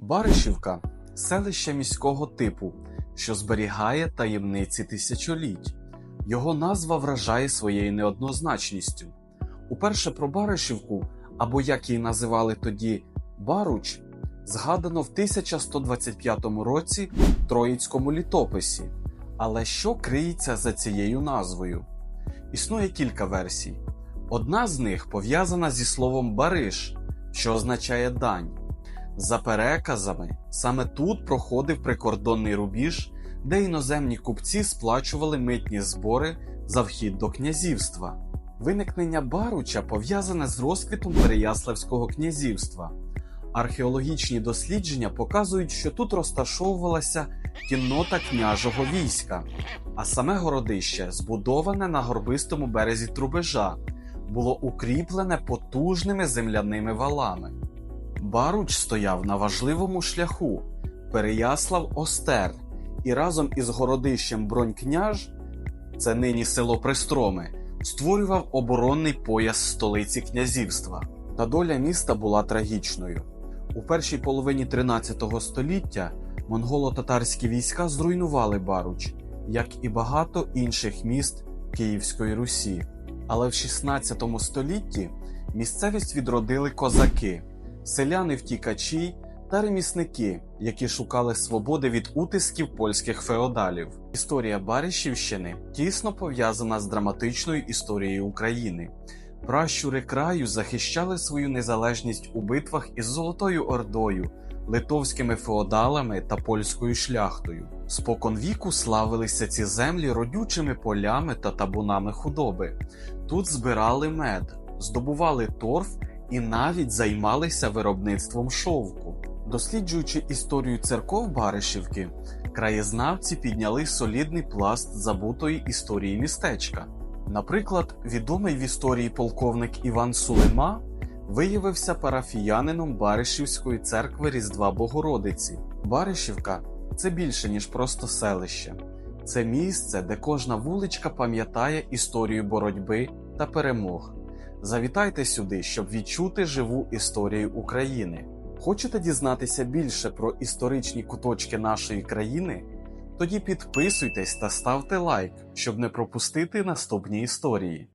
Баришівка селище міського типу, що зберігає таємниці тисячоліть. Його назва вражає своєю неоднозначністю. Уперше про Баришівку, або як її називали тоді Баруч, згадано в 1125 році в Троїцькому літописі. Але що криється за цією назвою? Існує кілька версій. Одна з них пов'язана зі словом Бариш, що означає дань. За переказами, саме тут проходив прикордонний рубіж, де іноземні купці сплачували митні збори за вхід до князівства. Виникнення Баруча пов'язане з розквітом Переяславського князівства. Археологічні дослідження показують, що тут розташовувалася кіннота княжого війська, а саме городище, збудоване на горбистому березі Трубежа, було укріплене потужними земляними валами. Баруч стояв на важливому шляху Переяслав Остер, і разом із городищем Бронькняж, це нині село Пристроми, створював оборонний пояс столиці князівства. Та доля міста була трагічною. У першій половині 13 століття монголо-татарські війська зруйнували Баруч, як і багато інших міст Київської Русі. Але в 16 столітті місцевість відродили козаки, селяни втікачі та ремісники, які шукали свободи від утисків польських феодалів. Історія Баришівщини тісно пов'язана з драматичною історією України. Пращури краю захищали свою незалежність у битвах із Золотою Ордою, литовськими феодалами та польською шляхтою. Споконвіку славилися ці землі родючими полями та табунами худоби. Тут збирали мед, здобували торф і навіть займалися виробництвом шовку. Досліджуючи історію церков Баришівки, краєзнавці підняли солідний пласт забутої історії містечка. Наприклад, відомий в історії полковник Іван Сулема виявився парафіянином Баришівської церкви Різдва Богородиці. Баришівка це більше, ніж просто селище. Це місце, де кожна вуличка пам'ятає історію боротьби та перемог. Завітайте сюди, щоб відчути живу історію України. Хочете дізнатися більше про історичні куточки нашої країни? Тоді підписуйтесь та ставте лайк, щоб не пропустити наступні історії.